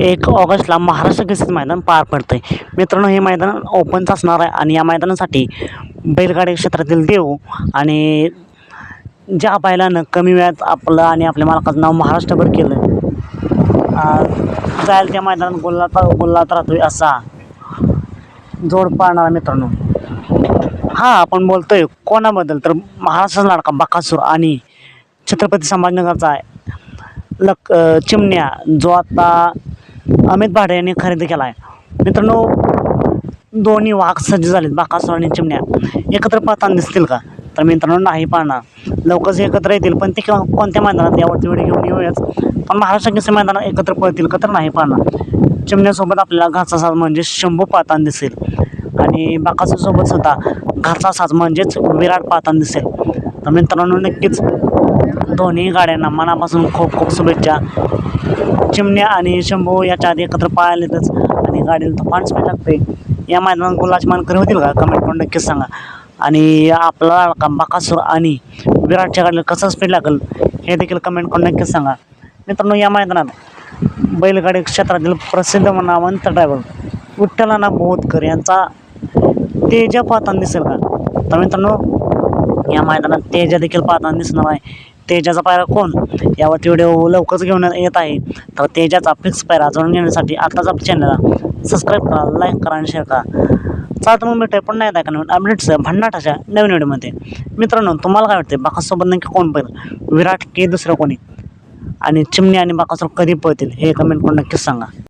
एक ऑगस्टला महाराष्ट्र केसरी मैदान पार पडतं आहे मित्रांनो हे मैदान ओपनचं असणार आहे आणि या मैदानासाठी बैलगाडी क्षेत्रातील देव आणि ज्या बैलानं कमी वेळात आपलं आणि आपल्या मालकाचं नाव महाराष्ट्रभर केलं जायला त्या मैदानात गोल्लात गोल्लात राहतोय असा जोड पाळणारा मित्रांनो. हां आपण बोलतोय कोणाबद्दल? तर महाराष्ट्राचा लाडका बकासूर आणि छत्रपती संभाजीनगरचा आहे. लक चिमण्या जो आता अमित भाडे यांनी खरेदी केला आहे मित्रांनो दोन्ही वाघ सज्ज झालेत बाकासूर आणि चिमण्या. एकत्र पाहताना दिसतील का? तर मित्रांनो नाही पाहणार लवकरच एकत्र येतील पण ते किंवा कोणत्या मैदानात यावरती व्हिडिओ घेऊन येऊयाच पण महाराष्ट्र केसरी मैदानात एकत्र पळतील का तर नाही पाहणार चिमण्यासोबत आपल्याला घरचा साज म्हणजे शंभू पाहताना दिसेल. आणि बाकासूरसोबत सुद्धा घरचा साज म्हणजेच विराट पाहताना दिसेल. तर मित्रांनो नक्कीच दोन्ही गाड्यांना मनापासून खूप खूप शुभेच्छा. चिमण्या आणि शंभू याच्या आधी एकत्र पाळलेतच आणि गाडीला तुफान स्पीड लागते या मैदानात गुलाची मानकरी होतील का? कमेंट करून नक्कीच सांगा. आणि आपला बाकासूर आणि विराटच्या गाडीला कसं स्पीड लागेल हे देखील कमेंट करून नक्कीच सांगा. मित्रांनो या मैदानात बैलगाडी क्षेत्रातील प्रसिद्ध नामवंत ड्रायव्हर विठ्ठलाना बोधकर यांचा तेजा पाहताना दिसेल का? तर मित्रांनो या मैदानात तेजा देखील पाहताना दिसणार आहे. तेजाचा पायरा कोण? यावरती व्हिडिओ लवकरच घेऊन येत आहे. तर तेजाचा फिक्स पायरा जाणून घेण्यासाठी आताच आपल्या चॅनलला सबस्क्राईब करा लाईक करा आणि शेअर करा. चला मग भेटूया पण नाही का नवीन अपडेट्स भन्नाटाच्या नवीन व्हिडिओमध्ये मित्रांनो तुम्हाला काय वाटते बाकासोबत नक्की कोण पहिलं विराट की दुसरं कोणी? आणि चिमणी आणि बाकासोबत कधी पळतील? हे कमेंट करून नक्कीच सांगा.